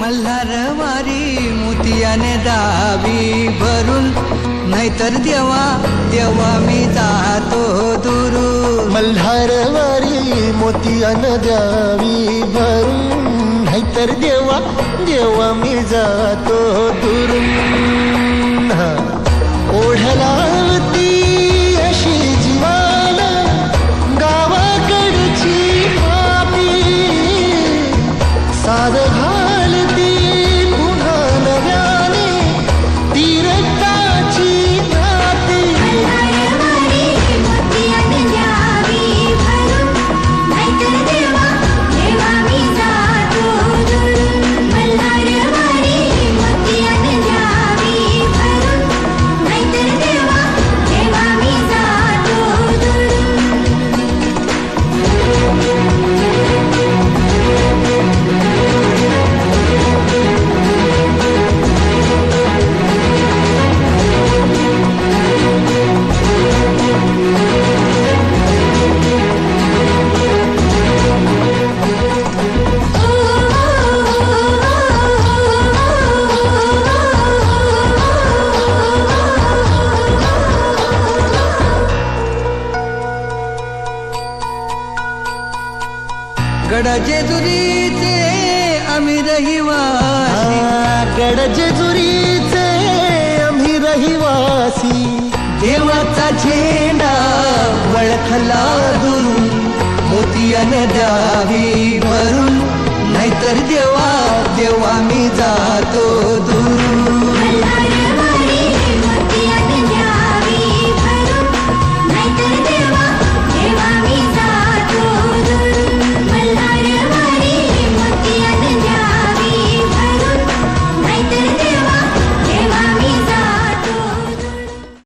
मल्हारवारी मोतियाने दावी भरून. नाहीतर देवा देवा मी जातो दुरून. मल्हारवारी मोतियाने द्यावी भरून. नाहीतर देवा देवा मी जातो दुरून. गडाचे दुरीचे आम्ही रहिवासी. कडजेजुरीचे आम्ही रहिवासी. देवाचा झेंडा वळखला दुरून मोतियाने द्यावी भरून. नाहीतर देवा देवा मी जातो.